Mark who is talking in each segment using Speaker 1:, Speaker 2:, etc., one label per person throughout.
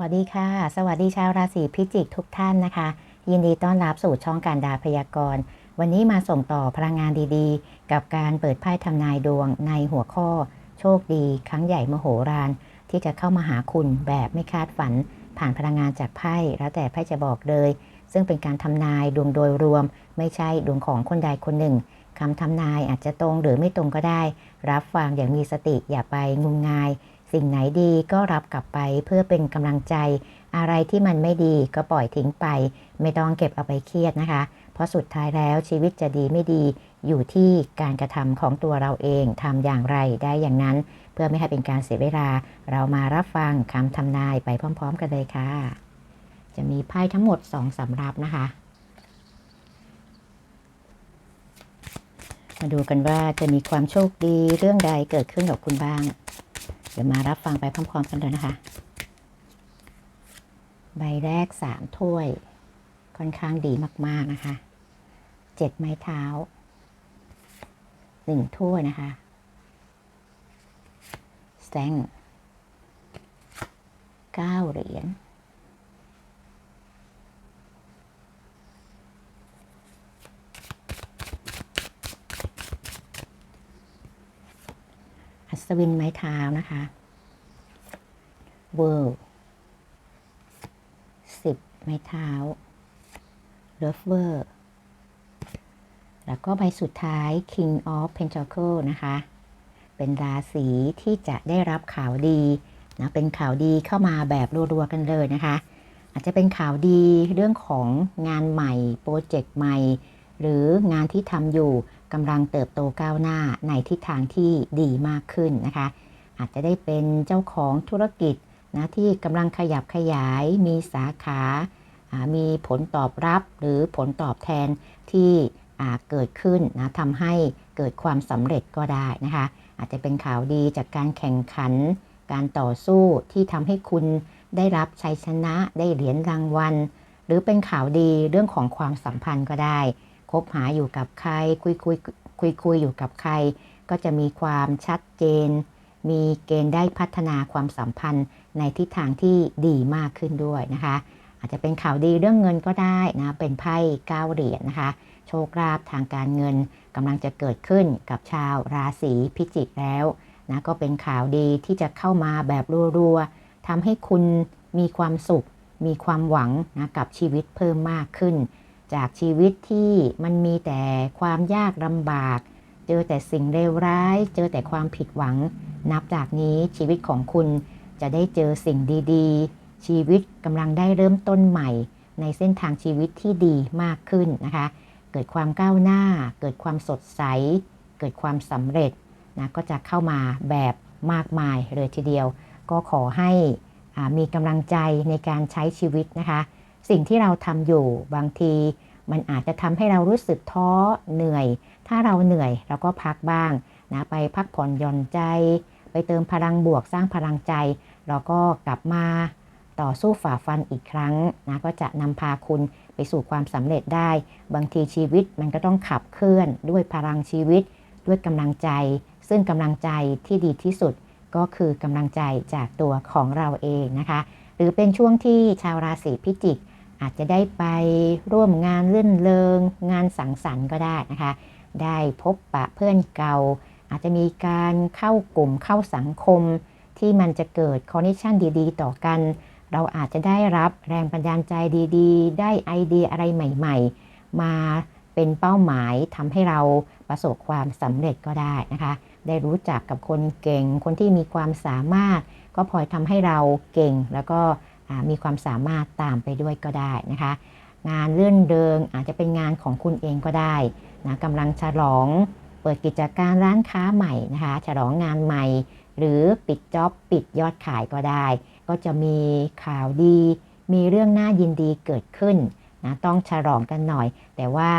Speaker 1: วัสดีค่ะ สวัสดีชาวราศีพิจิกทุกท่านนะคะ ยินดีต้อนรับสู่ช่องการดาพยากรณ์ วันนี้มาส่งต่อพลังงานดีๆ กับการเปิดไพ่ทำนายดวงในหัวข้อ โชคดีครั้งใหญ่มโหฬารที่จะเข้ามาหาคุณแบบไม่คาดฝัน ผ่านพลังงานจากไพ่แล้วแต่ไพ่จะบอกเลย ซึ่งเป็นการทำนายดวงโดยรวม ไม่ใช่ดวงของคนใดคนหนึ่งคำทำนายอาจจะตรงหรือไม่ตรงก็ได้ รับฟังอย่างมีสติอย่าไปงมงาย สิ่งไหนดีก็รับกลับไปเพื่อเป็นกำลังใจ อะไรที่มันไม่ดีก็ปล่อยทิ้งไป ไม่ต้องเก็บเอาไปเครียดนะคะ เพราะสุดท้ายแล้วชีวิตจะดีไม่ดี อยู่ที่การกระทำของตัวเราเองทำอย่างไรได้อย่างนั้น เพื่อไม่ให้เป็นการเสียเวลา เรามารับฟังคำทำนายไปพร้อม ๆ กันเลยค่ะ จะมีไพ่ทั้งหมดสองสำรับนะคะมาดูกันว่าจะมีความโชคดีเรื่องใดเกิดขึ้นกับคุณบ้าง เดี๋ยวมารับฟังไปพร้อมๆกันเลยนะคะ ใบแรกสามถ้วย ค่อนข้างดีมากๆนะคะเจ็ดไม้เท้าหนึ่งถ้วยนะคะแซงเก้าเหรียญ อัศวินไม้เท้านะคะเวิร์สิบไม้เท้าเลฟเวอร์แล้วก็ใบสุดท้าย King of Pentacle นะคะ เป็นราศีที่จะได้รับข่าวดีนะเป็นข่าวดีเข้ามาแบบรัวๆกันเลยนะคะ อาจจะเป็นข่าวดีเรื่องของงานใหม่ โปรเจกต์ใหม่ หรืองานที่ทำอยู่ กำลังเติบโตก้าวหน้าในทิศทางที่ดีมากขึ้นนะคะ อาจจะได้เป็นเจ้าของธุรกิจนะที่กำลังขยับขยาย มีสาขา มีผลตอบรับหรือผลตอบแทนที่เกิดขึ้นนะทำให้เกิดความสำเร็จก็ได้นะคะ อาจจะเป็นข่าวดีจากการแข่งขัน การต่อสู้ที่ทำให้คุณได้รับชัยชนะได้เหรียญรางวัล หรือเป็นข่าวดีเรื่องของความสัมพันธ์ก็ได้ บหาอยู่กับใคร คุยคุยคุยคุยอยู่กับใคร ก็จะมีความชัดเจน มีเกณฑ์ได้พัฒนาความสัมพันธ์ในทิศทางที่ดีมากขึ้นด้วยนะคะ อาจจะเป็นข่าวดีเรื่องเงินก็ได้นะเป็นไพ่เก้าเหรียญนะคะ โชคลาภทางการเงินกำลังจะเกิดขึ้นกับชาวราศีพิจิกแล้วนะก็เป็นข่าวดีที่จะเข้ามาแบบรัวๆทำให้คุณมีความสุข มีความหวังนะกับชีวิตเพิ่มมากขึ้น จากชีวิตที่มันมีแต่ความยากลำบาก เจอแต่สิ่งเลวร้าย เจอแต่ความผิดหวัง นับจากนี้ชีวิตของคุณจะได้เจอสิ่งดีๆ ชีวิตกำลังได้เริ่มต้นใหม่ ในเส้นทางชีวิตที่ดีมากขึ้นนะคะ เกิดความก้าวหน้า เกิดความสดใส เกิดความสำเร็จนะก็จะเข้ามาแบบมากมายเลยทีเดียว ก็ขอให้มีกำลังใจในการใช้ชีวิตนะคะ สิ่งที่เราทำอยู่บางที มันอาจจะทำให้เรารู้สึกท้อเหนื่อย ถ้าเราเหนื่อยเราก็พักบ้างนะไปพักผ่อนหย่อนใจ ไปเติมพลังบวกสร้างพลังใจ เราก็กลับมาต่อสู้ฝ่าฟันอีกครั้งนะก็จะนำพาคุณไปสู่ความสำเร็จได้ บางทีชีวิตมันก็ต้องขับเคลื่อนด้วยพลังชีวิต ด้วยกำลังใจ ซึ่งกำลังใจที่ดีที่สุดก็คือกำลังใจจากตัวของเราเองนะคะ หรือเป็นช่วงที่ชาวราศีพิจิก อาจจะได้ไปร่วมงานเลื่นเลงงานสังสรรค์ก็ได้นะคะ ได้พบปะเพื่อนเก่า อาจจะมีการเข้ากลุ่มเข้าสังคม ที่มันจะเกิดคอนเนคชันดีๆ ต่อกัน เราอาจจะได้รับแรงบันดาลใจดีๆ ได้ไอเดียอะไรใหม่ๆ มาเป็นเป้าหมายทำให้เราประสบความสำเร็จก็ได้นะคะ ได้รู้จักกับคนเก่ง คนที่มีความสามารถ ก็พลอยทำให้เราเก่งแล้วก็ มีความสามารถตามไปด้วยก็ได้นะคะ งานเลื่อนเดิงอาจจะเป็นงานของคุณเองก็ได้นะกำลังฉลองเปิดกิจการร้านค้าใหม่นะคะ ฉลองงานใหม่ หรือปิดจ็อบปิดยอดขายก็ได้ ก็จะมีข่าวดี มีเรื่องน่ายินดีเกิดขึ้นนะต้องฉลองกันหน่อย แต่ว่า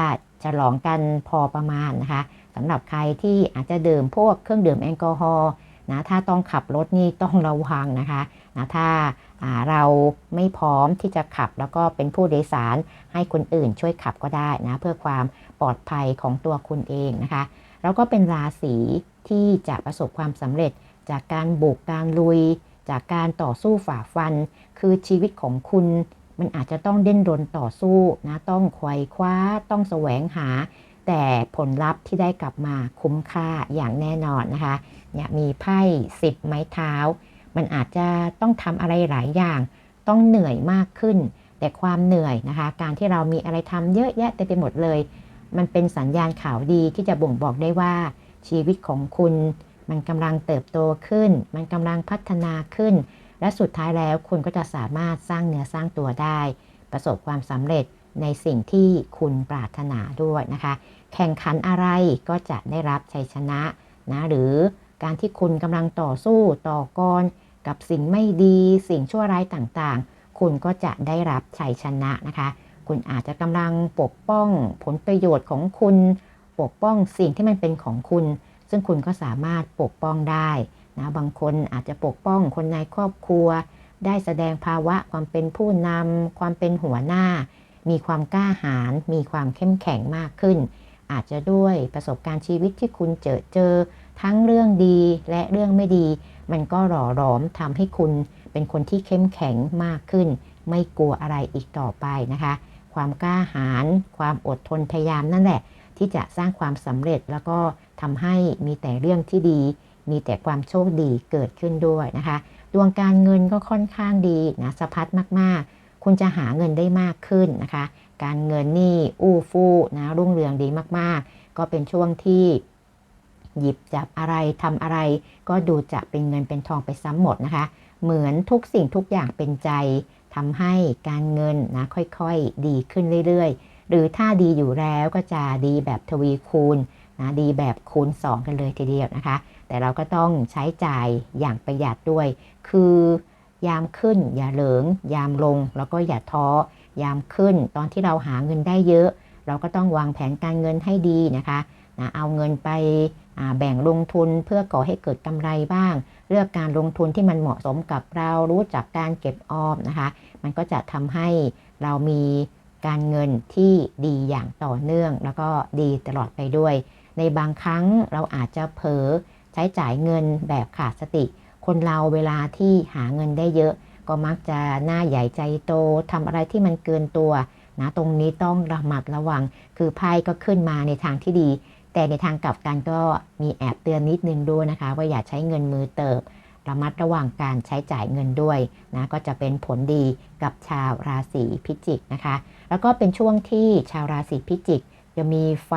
Speaker 1: ฉลองกันพอประมาณนะคะสำหรับใครที่อาจจะดื่มพวกเครื่องดื่มแอลกอฮอล์นะถ้าต้องขับรถนี่ต้องระวังนะคะ นะถ้าเราไม่พร้อมที่จะขับแล้วก็เป็นผู้โดยสารให้คนอื่นช่วยขับก็ได้นะเพื่อความปลอดภัยของตัวคุณเองนะคะ แล้วก็เป็นราศีที่จะประสบความสำเร็จจากการบุกการลุย จากการต่อสู้ฝ่าฟัน คือชีวิตของคุณมันอาจจะต้องเด่นรนต่อสู้นะต้องไขว่คว้าต้องแสวงหา แต่ผลลัพธ์ที่ได้กลับมาคุ้มค่าอย่างแน่นอนนะคะเนี่ยมีไพ่สิบไม้เท้า มันอาจจะต้องทำอะไรหลายอย่าง ต้องเหนื่อยมากขึ้น แต่ความเหนื่อยนะคะ การที่เรามีอะไรทำเยอะแยะเต็มไปหมดเลย มันเป็นสัญญาณข่าวดีที่จะบ่งบอกได้ว่า ชีวิตของคุณ มันกำลังเติบโตขึ้น มันกำลังพัฒนาขึ้น และสุดท้ายแล้วคุณก็จะสามารถสร้างเนื้อสร้างตัวได้ ประสบความสำเร็จในสิ่งที่คุณปรารถนาด้วยนะคะ แข่งขันอะไรก็จะได้รับชัยชนะนะหรือการที่คุณกำลังต่อสู้ต่อกร กับสิ่งไม่ดีสิ่งชั่วร้ายต่างๆ คุณก็จะได้รับชัยชนะนะคะ คุณอาจจะกำลังปกป้องผลประโยชน์ของคุณ ปกป้องสิ่งที่มันเป็นของคุณ ซึ่งคุณก็สามารถปกป้องได้นะบางคนอาจจะปกป้องคนในครอบครัว ได้แสดงภาวะความเป็นผู้นำความเป็นหัวหน้า มีความกล้าหาญมีความเข้มแข็งมากขึ้น อาจจะด้วยประสบการณ์ชีวิตที่คุณเจอเจอ ทั้งเรื่องดีและเรื่องไม่ดี มันก็หล่อหลอมทำให้คุณเป็นคนที่เข้มแข็งมากขึ้น ไม่กลัวอะไรอีกต่อไปนะคะ ความกล้าหาญความอดทนพยายามนั่นแหละ ที่จะสร้างความสำเร็จแล้วก็ทำให้มีแต่เรื่องที่ดี มีแต่ความโชคดีเกิดขึ้นด้วยนะคะดวงการเงินก็ค่อนข้างดีนะสะพัดมากๆ คุณจะหาเงินได้มากขึ้นนะคะ การเงินนี่อู้ฟู่นะรุ่งเรืองดีมากๆ ก็เป็นช่วงที่ หยิบจับอะไรทำอะไร ก็ดูจะเป็นเงินเป็นทองไปซ้ำหมดนะคะ เหมือนทุกสิ่งทุกอย่างเป็นใจทำให้การเงินนะค่อยๆ ดีขึ้นเรื่อยๆ หรือถ้าดีอยู่แล้วก็จะดีแบบทวีคูณนะดีแบบคูณ 2 กันเลยทีเดียวนะคะ แต่เราก็ต้องใช้จ่ายอย่างประหยัดด้วย คือยามขึ้นอย่าเหลิง ยามลงแล้วก็อย่าท้อ ยามขึ้นตอนที่เราหาเงินได้เยอะ เราก็ต้องวางแผนการเงินให้ดีนะคะ นะเอาเงินไปแบ่งลงทุนเพื่อก่อให้เกิดกำไรบ้าง เลือกการลงทุนที่มันเหมาะสมกับเรารู้จักการเก็บออมนะคะ มันก็จะทำให้เรามีการเงินที่ดีอย่างต่อเนื่อง แล้วก็ดีตลอดไปด้วย ในบางครั้งเราอาจจะเผลอใช้จ่ายเงินแบบขาดสติ คนเราเวลาที่หาเงินได้เยอะ ก็มักจะหน้าใหญ่ใจโตทำอะไรที่มันเกินตัวนะตรงนี้ต้องระมัดระวัง คือไพ่ก็ขึ้นมาในทางที่ดี แต่ในทางกลับกันก็มีแอบเตือนนิดนึงด้วยนะคะ ว่าอย่าใช้เงินมือเติบ ระมัดระวังการใช้จ่ายเงินด้วยนะก็จะเป็นผลดีกับชาวราศีพิจิกนะคะ แล้วก็เป็นช่วงที่ชาวราศีพิจิก จะมีไฟ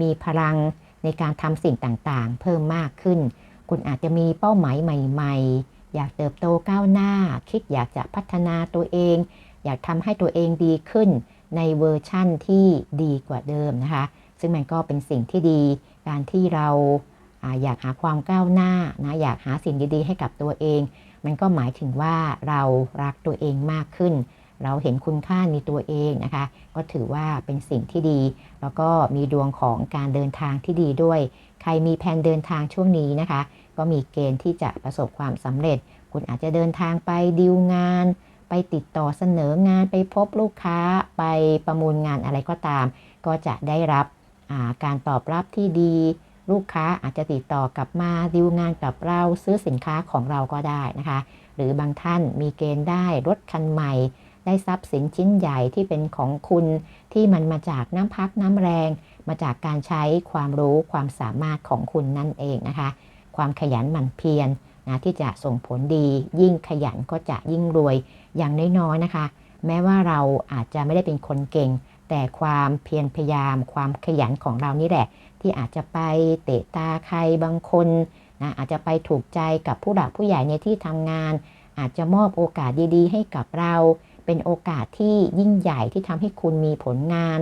Speaker 1: มีพลังในการทำสิ่งต่างๆ เพิ่มมากขึ้น คุณอาจจะมีเป้าหมายใหม่ ๆ อยากเติบโตก้าวหน้า คิดอยากจะพัฒนาตัวเอง อยากทำให้ตัวเองดีขึ้นในเวอร์ชั่นที่ดีกว่าเดิมนะคะ ซึ่งมันก็เป็นสิ่งที่ดี การที่เราอยากหาความก้าวหน้านะอยากหาสิ่งดีๆ ให้กับตัวเอง มันก็หมายถึงว่าเรารักตัวเองมากขึ้น เราเห็นคุณค่าในตัวเองนะคะ ก็ถือว่าเป็นสิ่งที่ดี แล้วก็มีดวงของการเดินทางที่ดีด้วย ใครมีแผนเดินทางช่วงนี้นะคะ ก็มีเกณฑ์ที่จะประสบความสำเร็จ คุณอาจจะเดินทางไปดีลงาน ไปติดต่อเสนองานไปพบลูกค้าไปประมูลงานอะไรก็ตาม ก็จะได้รับ การตอบรับที่ดี ลูกค้าอาจจะติดต่อกลับมาดีลงานกับเราซื้อสินค้าของเราก็ได้นะคะ หรือบางท่านมีเกณฑ์ได้รถคันใหม่ ได้ทรัพย์สินชิ้นใหญ่ที่เป็นของคุณที่มันมาจากน้ำพักน้ำแรง มาจากการใช้ความรู้ความสามารถของคุณนั่นเองนะคะ ความขยันหมั่นเพียรนะที่จะส่งผลดี ยิ่งขยันก็จะยิ่งรวยอย่างน้อยๆนะคะ แม้ว่าเราอาจจะไม่ได้เป็นคนเก่ง แต่ความเพียรพยายามความขยันของเรานี่แหละ ที่อาจจะไปเตะตาใครบางคนนะอาจจะไปถูกใจกับผู้หลักผู้ใหญ่ในที่ทำงาน อาจจะมอบโอกาสดีๆ ให้กับเรา เป็นโอกาสที่ยิ่งใหญ่ที่ทำให้คุณมีผลงาน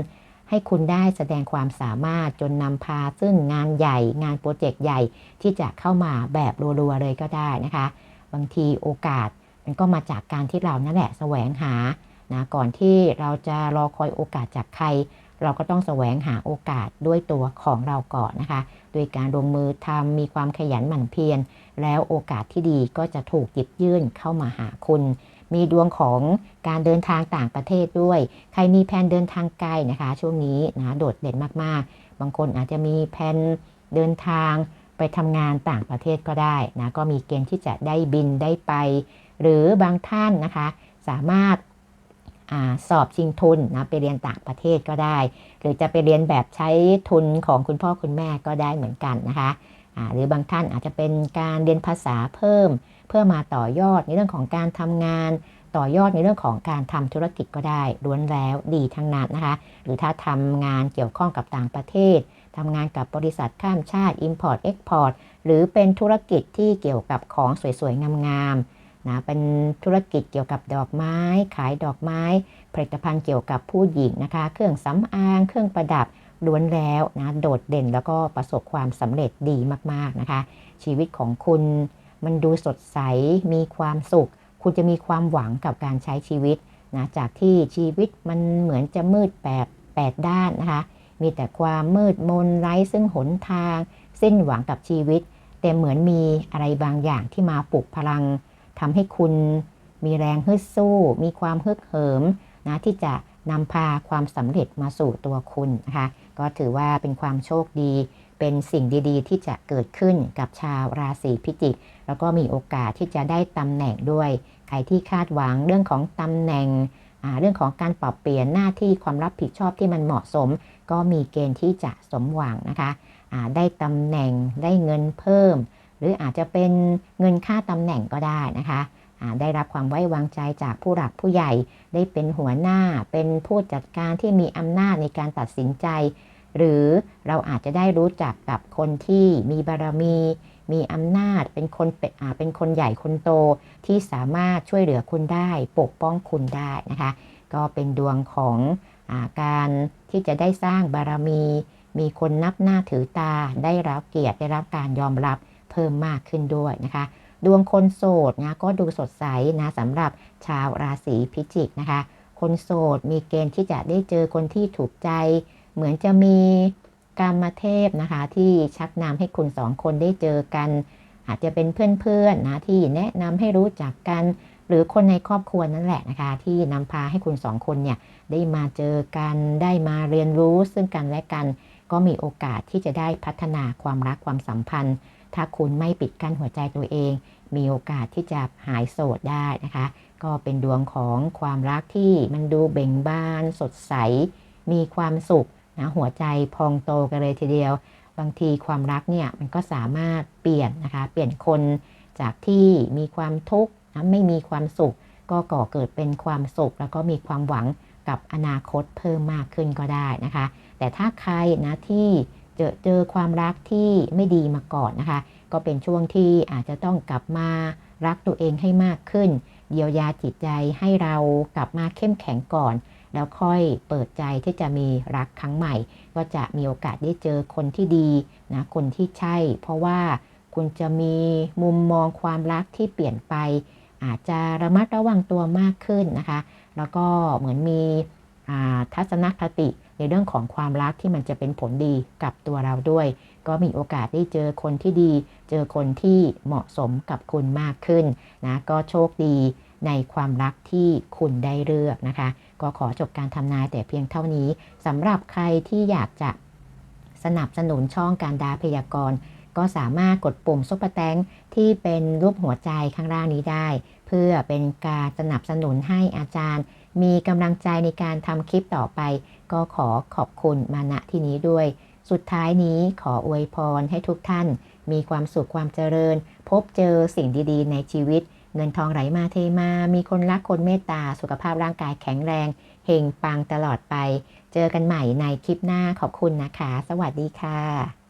Speaker 1: ให้คุณได้แสดงความสามารถจนนำพาซึ่งงานใหญ่ งานโปรเจกต์ใหญ่ที่จะเข้ามาแบบรัวๆเลยก็ได้นะคะ บางทีโอกาสมันก็มาจากการที่เรานั่นแหละแสวงหา นะก่อนที่เราจะรอคอยโอกาสจากใคร เราก็ต้องแสวงหาโอกาสด้วยตัวของเราก่อนนะคะ โดยการลงมือทำมีความขยันหมั่นเพียร แล้วโอกาสที่ดีก็จะถูกหยิบยื่นเข้ามาหาคุณ มีดวงของการเดินทางต่างประเทศด้วย ใครมีแผนเดินทางไกลนะคะ ช่วงนี้นะโดดเด่นมากๆ บางคนอาจจะมีแผนเดินทางไปทำงานต่างประเทศก็ได้นะก็มีเกณฑ์ที่จะได้บินได้ไป หรือบางท่านนะคะ สามารถ อสอบชิงทุนนะไปเรียนต่างประเทศก็ได้ หรือจะไปเรียนแบบใช้ทุนของคุณพ่อคุณแม่ก็ได้เหมือนกันนะคะหรือบางท่านอาจจะเป็นการเรียนภาษาเพิ่ม เพื่อมาต่อยอดในเรื่องของการทำงาน ต่อยอดในเรื่องของการทำธุรกิจก็ได้ล้วนแล้วดีทั้งนั้นนะคะ หรือถ้าทำงานเกี่ยวข้องกับต่างประเทศทำงานกับบริษัทข้ามชาติ Import Export หรือเป็นธุรกิจที่เกี่ยวกับของสวยๆงามๆ นะเป็นธุรกิจเกี่ยวกับดอกไม้ ขายดอกไม้ ผลิตภัณฑ์เกี่ยวกับผู้หญิงนะคะ เครื่องสำอาง เครื่องประดับล้วนแล้วนะโดดเด่นแล้วก็ประสบความสำเร็จดีมากๆนะคะ ชีวิตของคุณมันดูสดใสมีความสุข คุณจะมีความหวังกับการใช้ชีวิตนะจากที่ชีวิตมันเหมือนจะมืดแปดแปดด้านนะคะ มีแต่ความมืดมนไร้ซึ่งหนทาง สิ้นหวังกับชีวิต แต่เหมือนมีอะไรบางอย่างที่มาปลุกพลัง ทำให้คุณมีแรงฮึดสู้ มีความฮึกเหิมนะที่จะนำพาความสำเร็จมาสู่ตัวคุณนะคะก็ถือว่าเป็นความโชคดี เป็นสิ่งดีๆ ที่จะเกิดขึ้นกับชาวราศีพิจิก แล้วก็มีโอกาสที่จะได้ตำแหน่งด้วย ใครที่คาดหวังเรื่องของตำแหน่ง เรื่องของการปรับเปลี่ยนหน้าที่ความรับผิดชอบที่มันเหมาะสม ก็มีเกณฑ์ที่จะสมหวังนะคะได้ตำแหน่งได้เงินเพิ่ม หรืออาจจะเป็นเงินค่าตำแหน่งก็ได้นะคะได้รับความไว้วางใจจากผู้หลักผู้ใหญ่ ได้เป็นหัวหน้า เป็นผู้จัดการที่มีอำนาจในการตัดสินใจ หรือเราอาจจะได้รู้จักกับคนที่มีบารมี มีอำนาจ เป็นคนเป็นเป็นคนใหญ่คนโตที่สามารถช่วยเหลือคุณได้ ปกป้องคุณได้นะคะ ก็เป็นดวงของอาการที่จะได้สร้างบารมี มีคนนับหน้าถือตา ได้รับเกียรติ ได้รับการยอมรับ พิ่มมากขึ้นด้วยนะคะ ดวงคนโสดนะก็ดูสดใสนะสำหรับชาวราศีพิจิกนะคะ คนโสดมีเกณฑ์ที่จะได้เจอคนที่ถูกใจ เหมือนจะมีกรรมเทพนะคะ ที่ชักนำให้คุณสองคนได้เจอกัน อาจจะเป็นเพื่อนๆนะที่แนะนำให้รู้จักกัน หรือคนในครอบครัวนั่นแหละนะคะ ที่นำพาให้คุณสองคนเนี่ยได้มาเจอกันได้มาเรียนรู้ซึ่งกันและกัน ก็มีโอกาสที่จะได้พัฒนาความรักความสัมพันธ์ ถ้าคุณไม่ปิดกั้นหัวใจตัวเอง มีโอกาสที่จะหายโสดได้นะคะ ก็เป็นดวงของความรักที่มันดูเบ่งบาน สดใส มีความสุขนะหัวใจพองโตกันเลยทีเดียว บางทีความรักเนี่ยมันก็สามารถเปลี่ยนนะคะ เปลี่ยนคนจากที่มีความทุกข์นะไม่มีความสุข ก็ก่อเกิดเป็นความสุข แล้วก็มีความหวังกับอนาคตเพิ่มมากขึ้นก็ได้นะคะ แต่ถ้าใครนะที่ เจอเจอความรักที่ไม่ดีมาก่อนนะคะ ก็เป็นช่วงที่อาจจะต้องกลับมารักตัวเองให้มากขึ้น เยียวยาจิตใจให้เรากลับมาเข้มแข็งก่อน แล้วค่อยเปิดใจที่จะมีรักครั้งใหม่ ก็จะมีโอกาสได้เจอคนที่ดีนะคนที่ใช่ เพราะว่าคุณจะมีมุมมองความรักที่เปลี่ยนไป อาจจะระมัดระวังตัวมากขึ้นนะคะ แล้วก็เหมือนมี ทัศนคติในเรื่องของความรักที่มันจะเป็นผลดีกับตัวเราด้วย ก็มีโอกาสได้เจอคนที่ดี เจอคนที่เหมาะสมกับคุณมากขึ้นนะก็โชคดีในความรักที่คุณได้เลือกนะคะ ก็ขอจบการทำนายแต่เพียงเท่านี้สำหรับใครที่อยากจะสนับสนุนช่องการดาพยากรณ์ ก็สามารถกดปุ่มซุปเปอร์แตงที่เป็นรูปหัวใจข้างล่างนี้ได้ เพื่อเป็นการสนับสนุนให้อาจารย์ มีกำลังใจในการทำคลิปต่อไป ก็ขอขอบคุณมาณที่นี้ด้วย สุดท้ายนี้ขออวยพรให้ทุกท่าน มีความสุขความเจริญ พบเจอสิ่งดีๆ ในชีวิต เงินทองไหลมาเทมา มีคนรักคนเมตตาสุขภาพร่างกายแข็งแรงเฮงปังตลอดไป เจอกันใหม่ในคลิปหน้าขอบคุณนะคะ สวัสดีค่ะ